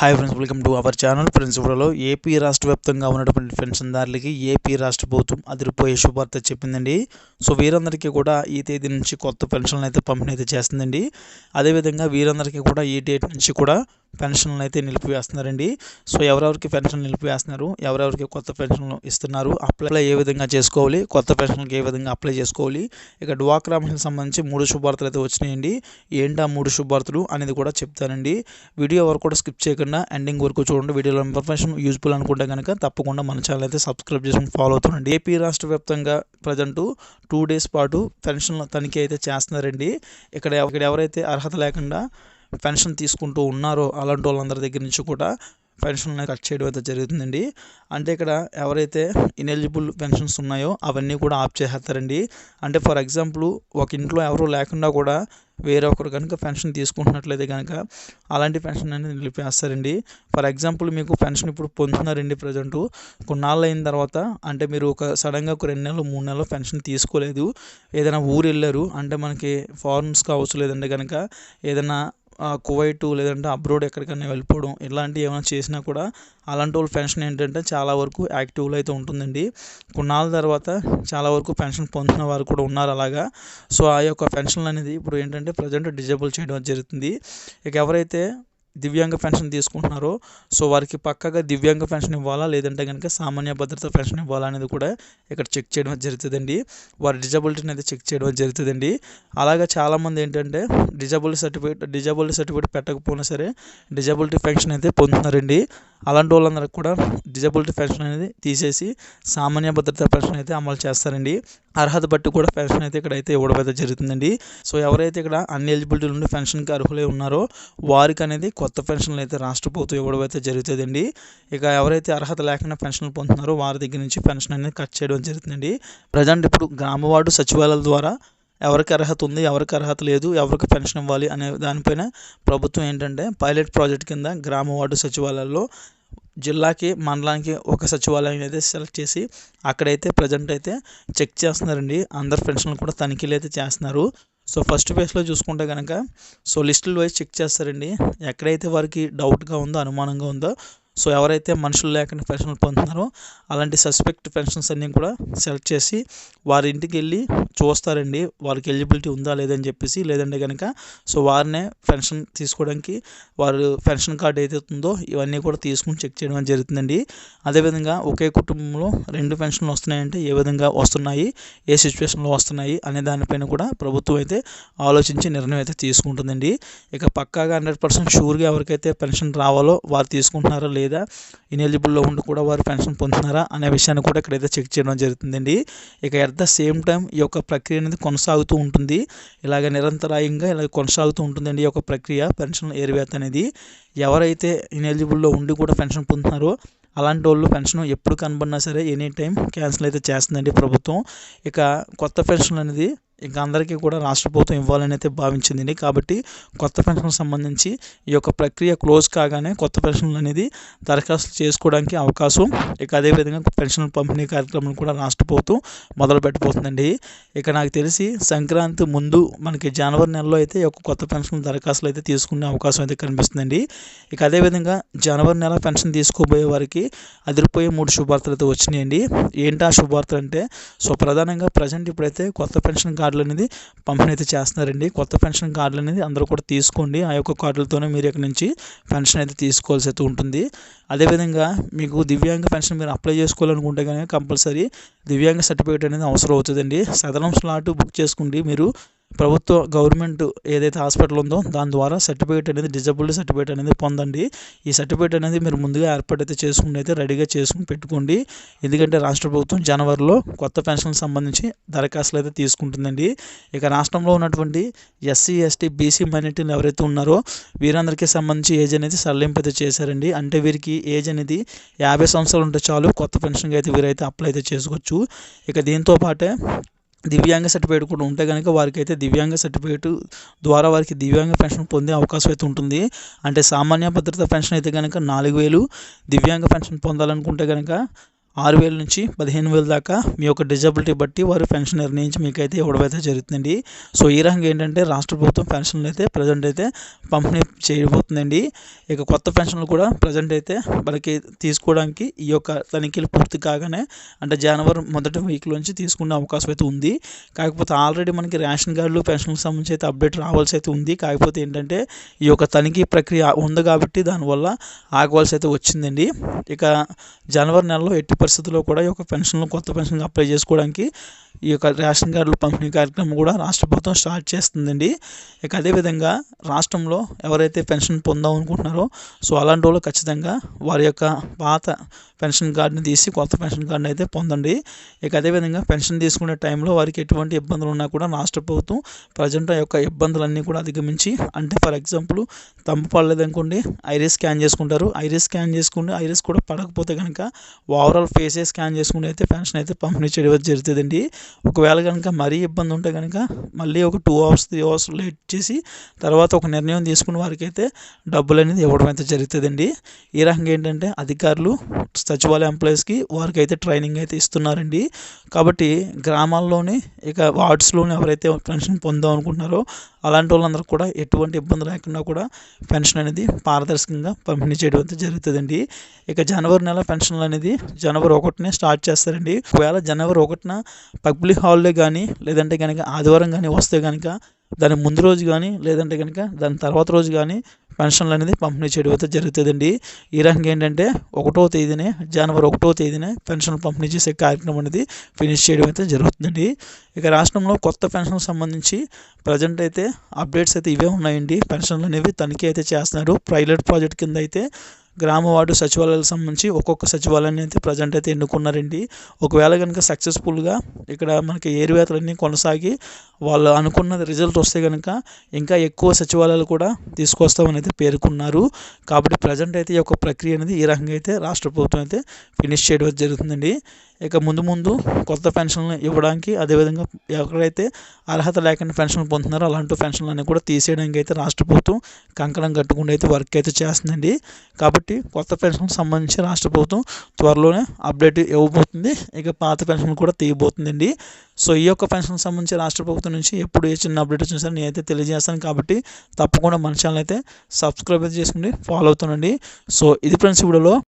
Hi friends welcome to our channel friends ఇప్పుడులో AP రాష్ట్ర వ్యాప్తంగా ఉన్నటువంటి పెన్షన్దారులకి ఏపీ రాష్ట్ర ప్రభుత్వం అదిరిపోయే శుభార్త చెప్పిందండి. సో వీరందరికీ కూడా ఈ తేదీ నుంచి కొత్త పెన్షన్లు అయితే పంపిణీ అయితే చేస్తుందండి. అదేవిధంగా వీరందరికీ కూడా ఈ డేట్ నుంచి కూడా పెన్షన్లు అయితే నిలిపివేస్తున్నారండి. సో ఎవరెవరికి పెన్షన్ నిలిపివేస్తున్నారు ఎవరెవరికి కొత్త పెన్షన్లు ఇస్తున్నారు అప్లై ఏ విధంగా చేసుకోవాలి కొత్త పెన్షన్కి ఏ విధంగా అప్లై చేసుకోవాలి ఇక డ్వాక్రా మహిళకు సంబంధించి మూడు శుభార్తలు అయితే వచ్చినాయండి. ఏంటి ఆ మూడు శుభార్తలు అనేది కూడా చెప్తానండి. వీడియో వరకు కూడా స్కిప్ చేయకుండా ఎండింగ్ వరకు చూడండి. వీడియోలో ఇన్ఫర్మేషన్ యూజ్ఫుల్ అనుకుంటే కనుక తప్పకుండా మన ఛానల్ అయితే సబ్స్క్రైబ్ చేసుకుని ఫాలో అవుతుండండి. ఏపీ రాష్ట్ర వ్యాప్తంగా ప్రజెంట్ టూ డేస్ పాటు పెన్షన్ తనిఖీ అయితే చేస్తున్నారండి. ఇక్కడ ఇక్కడ ఎవరైతే అర్హత లేకుండా పెన్షన్ తీసుకుంటూ ఉన్నారో అలాంటి వాళ్ళందరి దగ్గర నుంచి కూడా పెన్షన్ కట్ చేయడం అయితే జరుగుతుందండి. అంటే ఇక్కడ ఎవరైతే ఇనెలిజిబుల్ పెన్షన్స్ ఉన్నాయో అవన్నీ కూడా ఆఫ్ చేసేస్తారండి. అంటే ఫర్ ఎగ్జాంపుల్ ఒక ఇంట్లో ఎవరు లేకుండా కూడా వేరే ఒకరు కనుక పెన్షన్ తీసుకుంటున్నట్లయితే కనుక అలాంటి పెన్షన్ అనేది నిలిపేస్తారండి. ఫర్ ఎగ్జాంపుల్ మీకు పెన్షన్ ఇప్పుడు పొందుతున్నారండి ప్రజెంట్ కొన్నాళ్ళు అయిన తర్వాత అంటే మీరు ఒక సడన్గా ఒక రెండు నెలలు మూడు నెలలు పెన్షన్ తీసుకోలేదు. ఏదైనా ఊరు వెళ్ళారు అంటే మనకి ఫారెన్స్ కావచ్చు లేదంటే కనుక ఏదైనా కువైట్ లేదంటే అబ్రోడ్ ఎక్కడికైనా వెళ్ళిపోవడం ఇలాంటివి ఏమైనా చేసినా కూడా అలాంటి వాళ్ళ పెన్షన్ ఏంటంటే చాలా వరకు యాక్టివ్లో అయితే ఉంటుందండి. కొన్నాళ్ళ తర్వాత చాలా వరకు పెన్షన్ పొందిన వారు కూడా ఉన్నారు అలాగా. సో ఆ యొక్క పెన్షన్ అనేది ఇప్పుడు ఏంటంటే ప్రజెంట్ డిజేబుల్ చేయడం జరుగుతుంది. ఇక ఎవరైతే దివ్యాంగ పెన్షన్ తీసుకుంటున్నారో సో వారికి పక్కగా దివ్యాంగ పెన్షన్ ఇవ్వాలా లేదంటే కనుక సామాన్య భద్రత పెన్షన్ ఇవ్వాలా అనేది కూడా ఇక్కడ చెక్ చేయడం జరుగుతుందండి. వారి డిజబిలిటీని అయితే చెక్ చేయడం జరుగుతుందండి. అలాగే చాలామంది ఏంటంటే డిజబిలిటీ సర్టిఫికేట్ డిజబిలిటీ సర్టిఫికేట్ పెట్టకపోయినా సరే డిజబిలిటీ పెన్షన్ అయితే పొందుతున్నారండి. అలాంటి వాళ్ళందరికీ కూడా డిజబిలిటీ పెన్షన్ అనేది తీసేసి సామాన్య భద్రత పెన్షన్ అయితే అమలు చేస్తారండి. అర్హత బట్టి కూడా పెన్షన్ అయితే ఇక్కడ అయితే ఇవ్వడం అయితే జరుగుతుందండి. సో ఎవరైతే ఇక్కడ అన్ ఎలిజిబిలిటీ నుండి పెన్షన్కి అర్హులై ఉన్నారో వారికి అనేది కొత్త కొత్త పెన్షన్లు అయితే రాష్ట్ర ప్రభుత్వం ఇవ్వడం అయితే జరుగుతుందండి. ఇక ఎవరైతే అర్హత లేకుండా పెన్షన్లు పొందుతున్నారో వారి దగ్గర నుంచి పెన్షన్ అనేది కట్ చేయడం జరుగుతుందండి. ప్రజెంట్ ఇప్పుడు గ్రామవార్డు సచివాలయాల ద్వారా ఎవరికి అర్హత ఉంది ఎవరికి అర్హత లేదు ఎవరికి పెన్షన్ ఇవ్వాలి అనే దానిపైన ప్రభుత్వం ఏంటంటే పైలట్ ప్రాజెక్ట్ కింద గ్రామ వార్డు సచివాలయాల్లో జిల్లాకి మండలానికి ఒక సచివాలయం అయితే సెలెక్ట్ చేసి అక్కడైతే ప్రజెంట్ అయితే చెక్ చేస్తున్నారండి. అందరు పెన్షన్లు కూడా తనిఖీలు అయితే చేస్తున్నారు. సో ఫస్ట్ ఫేజ్లో చూసుకుంటే కనుక సో లిస్టులు వైజ్ చెక్ చేస్తారండి. ఎక్కడైతే వారికి డౌట్గా ఉందో అనుమానంగా ఉందో సో ఎవరైతే మనుషులు లేకుండా పెన్షన్లు పొందుతున్నారో అలాంటి సస్పెక్ట్ పెన్షన్స్ అన్నీ కూడా సెలెక్ట్ చేసి వారి ఇంటికి వెళ్ళి చూస్తారండి వారికి ఎలిజిబిలిటీ ఉందా లేదని చెప్పేసి. లేదంటే కనుక సో వారినే పెన్షన్ తీసుకోవడానికి వారు పెన్షన్ కార్డు ఏదైతే ఉందో ఇవన్నీ కూడా తీసుకుని చెక్ చేయడం జరుగుతుందండి. అదేవిధంగా ఒకే కుటుంబంలో రెండు పెన్షన్లు వస్తున్నాయంటే ఏ విధంగా వస్తున్నాయి ఏ సిచ్యువేషన్లో వస్తున్నాయి అనే దానిపైన కూడా ప్రభుత్వం అయితే ఆలోచించి నిర్ణయం అయితే తీసుకుంటుందండి. ఇక పక్కాగా హండ్రెడ్ పర్సెంట్ షూర్గా ఎవరికైతే పెన్షన్ రావాలో వారు తీసుకుంటున్నారో లేదు లేదా ఇనెలిజిబుల్లో ఉండి కూడా వారు పెన్షన్ పొందుతున్నారా అనే విషయాన్ని కూడా ఇక్కడైతే చెక్ చేయడం జరుగుతుందండి. ఇక ఎట్ ద సేమ్ టైం ఈ యొక్క ప్రక్రియ అనేది కొనసాగుతూ ఉంటుంది. ఇలాగ నిరంతరాయంగా ఇలా కొనసాగుతూ ఉంటుందండి ఈ యొక్క ప్రక్రియ పెన్షన్ ఏరివేత అనేది. ఎవరైతే ఇనెలిజిబుల్లో ఉండి కూడా పెన్షన్ పొందుతున్నారో అలాంటి వాళ్ళు పెన్షన్ ఎప్పుడు కనబడినా సరే ఎనీ టైం క్యాన్సిల్ అయితే చేస్తుందండి ప్రభుత్వం. ఇక కొత్త పెన్షన్ అనేది ఇంకా అందరికీ కూడా రాష్ట్ర ప్రభుత్వం ఇవ్వాలని అయితే భావించింది కాబట్టి కొత్త పెన్షన్ సంబంధించి ఈ యొక్క ప్రక్రియ క్లోజ్ కాగానే కొత్త పెన్షన్లు అనేది దరఖాస్తు చేసుకోవడానికి అవకాశం. ఇక అదేవిధంగా పెన్షన్ పంపిణీ కార్యక్రమం కూడా రాష్ట్ర ప్రభుత్వం మొదలు పెట్టబోతుందండి ఇక నాకు తెలిసి సంక్రాంతి ముందు మనకి జనవరి నెలలో అయితే ఒక కొత్త పెన్షన్ దరఖాస్తులు అయితే తీసుకునే అవకాశం అయితే కనిపిస్తుందండి. ఇక అదేవిధంగా జనవరి నెల పెన్షన్ తీసుకోబోయే వారికి అదిరిపోయే మూడు శుభార్తలు అయితే వచ్చినాయండి. ఏంటి ఆ శుభార్తలు అంటే సో ప్రధానంగా ప్రజెంట్ ఇప్పుడైతే కొత్త పెన్షన్ కార్డులు అనేది పంపిణీ అయితే చేస్తున్నారండి. కొత్త పెన్షన్ కార్డులు అనేది అందరూ కూడా తీసుకోండి. ఆ యొక్క కార్డులతోనే మీరు ఇక్కడ నుంచి పెన్షన్ అయితే తీసుకోవాల్సి అయితే ఉంటుంది. అదేవిధంగా మీకు దివ్యాంగ పెన్షన్ మీరు అప్లై చేసుకోవాలనుకుంటే కనుక కంపల్సరీ దివ్యాంగ సర్టిఫికేట్ అనేది అవసరం అవుతుందండి. సదరం స్లాట్ బుక్ చేసుకుంటే మీరు ప్రభుత్వ గవర్నమెంట్ ఏదైతే హాస్పిటల్ ఉందో దాని ద్వారా సర్టిఫికేట్ అనేది డిజబిలిటీ సర్టిఫికేట్ అనేది పొందండి. ఈ సర్టిఫికేట్ అనేది మీరు ముందుగా ఏర్పాటు అయితే చేసుకుని అయితే రెడీగా చేసుకుని పెట్టుకోండి. ఎందుకంటే రాష్ట్ర ప్రభుత్వం జనవరిలో కొత్త పెన్షన్ సంబంధించి దరఖాస్తులు అయితే తీసుకుంటుందండి. ఇక రాష్ట్రంలో ఉన్నటువంటి ఎస్సీ ఎస్టీ బీసీ మైనార్టీలు ఎవరైతే ఉన్నారో వీరందరికీ సంబంధించి ఏజ్ అనేది సడలింపు అయితే చేశారండి. అంటే వీరికి ఏజ్ అనేది యాభై సంవత్సరాలు ఉంటే చాలు కొత్త పెన్షన్కి అయితే వీరైతే అప్లై అయితే చేసుకోవచ్చు. ఇక దీంతో పాటే దివ్యాంగ సర్టిఫికేట్ కూడా ఉంటే కనుక వారికి అయితే దివ్యాంగ సర్టిఫికేట్ ద్వారా వారికి దివ్యాంగ పెన్షన్ పొందే అవకాశం అయితే ఉంటుంది. అంటే సామాన్య భద్రత పెన్షన్ అయితే కనుక నాలుగు వేలు దివ్యాంగ పెన్షన్ పొందాలనుకుంటే కనుక ఆరు వేల నుంచి పదిహేను వేల దాకా మీ యొక్క డిజబిలిటీ బట్టి వారు పెన్షన్ నిర్ణయించి మీకైతే ఇవ్వడం అయితే జరుగుతుందండి. సో ఈ రకంగా ఏంటంటే రాష్ట్ర ప్రభుత్వం పెన్షన్లు అయితే ప్రజెంట్ అయితే పంపిణీ చేయబోతుందండి. ఇక కొత్త పెన్షన్లు కూడా ప్రజెంట్ అయితే మనకి తీసుకోవడానికి ఈ యొక్క తనిఖీలు పూర్తి కాగానే అంటే జనవరి మొదటి వీక్ నుంచి తీసుకునే అవకాశం అయితే ఉంది. కాకపోతే ఆల్రెడీ మనకి రేషన్ కార్డులు పెన్షన్కి సంబంధించి అయితే అప్డేట్ రావాల్సి అయితే ఉంది. కాకపోతే ఏంటంటే ఈ యొక్క తనిఖీ ప్రక్రియ ఉంది కాబట్టి దానివల్ల ఆగవలసి అయితే వచ్చిందండి. ఇక జనవరి నెలలో ఎట్టి పరిస్థితుల్లో కూడా ఈ యొక్క పెన్షన్లు కొత్త పెన్షన్ అప్లై చేసుకోవడానికి ఈ యొక్క రేషన్ కార్డుల పంపిణీ కార్యక్రమం కూడా రాష్ట్ర ప్రభుత్వం స్టార్ట్ చేస్తుందండి. ఇక అదేవిధంగా రాష్ట్రంలో ఎవరైతే పెన్షన్ పొందాం అనుకుంటున్నారో సో అలాంటి వాళ్ళు ఖచ్చితంగా వారి యొక్క పాత పెన్షన్ కార్డుని తీసి కొత్త పెన్షన్ కార్డుని అయితే పొందండి. ఇక అదేవిధంగా పెన్షన్ తీసుకునే టైంలో వారికి ఎటువంటి ఇబ్బందులు ఉన్నా కూడా రాష్ట్ర ప్రభుత్వం ప్రజెంట్ ఆ యొక్క ఇబ్బందులన్నీ కూడా అధిగమించి అంటే ఫర్ ఎగ్జాంపుల్ తంపు పడలేదనుకోండి ఐరిస్ స్కాన్ చేసుకుంటారు. ఐరిస్ స్కాన్ చేసుకుంటే ఐరిస్ కూడా పడకపోతే కనుక ఓవరాల్ ఫేసే స్కాన్ చేసుకుని అయితే పెన్షన్ అయితే పంపిణీ చేయడం జరుగుతుందండి. ఒకవేళ కనుక మరీ ఇబ్బంది ఉంటే కనుక మళ్ళీ ఒక two hours three hours late చేసి తర్వాత ఒక నిర్ణయం తీసుకున్న వారికి అయితే డబ్బులు అనేది ఇవ్వడం అయితే జరుగుతుందండి. ఈ రకంగా ఏంటంటే అధికారులు సచివాలయ ఎంప్లాయీస్కి వారికి అయితే ట్రైనింగ్ అయితే ఇస్తున్నారండి. కాబట్టి గ్రామాల్లోనే ఇక వార్డ్స్లోనే ఎవరైతే పెన్షన్ పొందాం అనుకుంటున్నారో అలాంటి వాళ్ళందరూ కూడా ఎటువంటి ఇబ్బంది లేకుండా కూడా పెన్షన్ అనేది పారదర్శకంగా పంపిణీ చేయడం అయితే జరుగుతుందండి. ఇక జనవరి నెల పెన్షన్లు అనేది జనవరి ఒకటినే స్టార్ట్ చేస్తారండి. ఒకవేళ జనవరి ఒకటిన పబ్లిక్ హాలిడే కానీ లేదంటే కనుక ఆదివారం కానీ వస్తే కనుక దాని ముందు రోజు కానీ లేదంటే కనుక దాని తర్వాత రోజు కానీ పెన్షన్లు అనేది పంపిణీ చేయడం అయితే జరుగుతుందండి. ఈ రకంగా ఏంటంటే ఒకటో తేదీనే జనవరి ఒకటో తేదీనే పెన్షన్లు పంపిణీ చేసే కార్యక్రమం అనేది ఫినిష్ చేయడం అయితే జరుగుతుందండి. ఇక రాష్ట్రంలో కొత్త పెన్షన్ సంబంధించి ప్రజెంట్ అయితే అప్డేట్స్ అయితే ఇవే ఉన్నాయండి. పెన్షన్లు అనేవి తనిఖీ అయితే చేస్తున్నారు. పైలట్ ప్రాజెక్ట్ కింద అయితే గ్రామ వార్డు సచివాలయాలకు సంబంధించి ఒక్కొక్క సచివాలయాన్ని అయితే ప్రజెంట్ అయితే ఎన్నుకున్నారండి. ఒకవేళ కనుక సక్సెస్ఫుల్గా ఇక్కడ మనకి ఏరువేతలన్నీ కొనసాగి వాళ్ళు అనుకున్న రిజల్ట్ వస్తే కనుక ఇంకా ఎక్కువ సచివాలయాలు కూడా తీసుకొస్తామని అయితే పేర్కొన్నారు. కాబట్టి ప్రజెంట్ అయితే ఈ యొక్క ప్రక్రియ అనేది ఈ రకంగా అయితే రాష్ట్ర ప్రభుత్వం అయితే ఫినిష్ చేయడం జరుగుతుందండి. ఇక ముందు ముందు కొత్త పెన్షన్లు ఇవ్వడానికి అదేవిధంగా ఎవరైతే అర్హత లేకుండా పెన్షన్లు పొందుతున్నారో అలాంటి పెన్షన్లు అన్నీ కూడా తీసేయడానికి అయితే రాష్ట్ర ప్రభుత్వం కంకణం కట్టుకుండా అయితే వర్క్ అయితే చేస్తుందండి. కాబట్టి కొత్త పెన్షన్కి సంబంధించి రాష్ట్ర ప్రభుత్వం త్వరలోనే అప్డేట్ ఇవ్వబోతుంది. ఇక పాత పెన్షన్ కూడా తీయబోతుందండి. సో ఈ యొక్క పెన్షన్కి సంబంధించి రాష్ట్ర ప్రభుత్వం నుంచి ఎప్పుడు ఏ చిన్న అప్డేట్ వచ్చినా సరే నేనైతే తెలియజేస్తాను కాబట్టి తప్పకుండా మన ఛానల్ అయితే సబ్స్క్రైబ్ అయితే చేసుకుని ఫాలో అవుతుండండి. సో ఇది ఫ్రెండ్స్ వీడియోలో.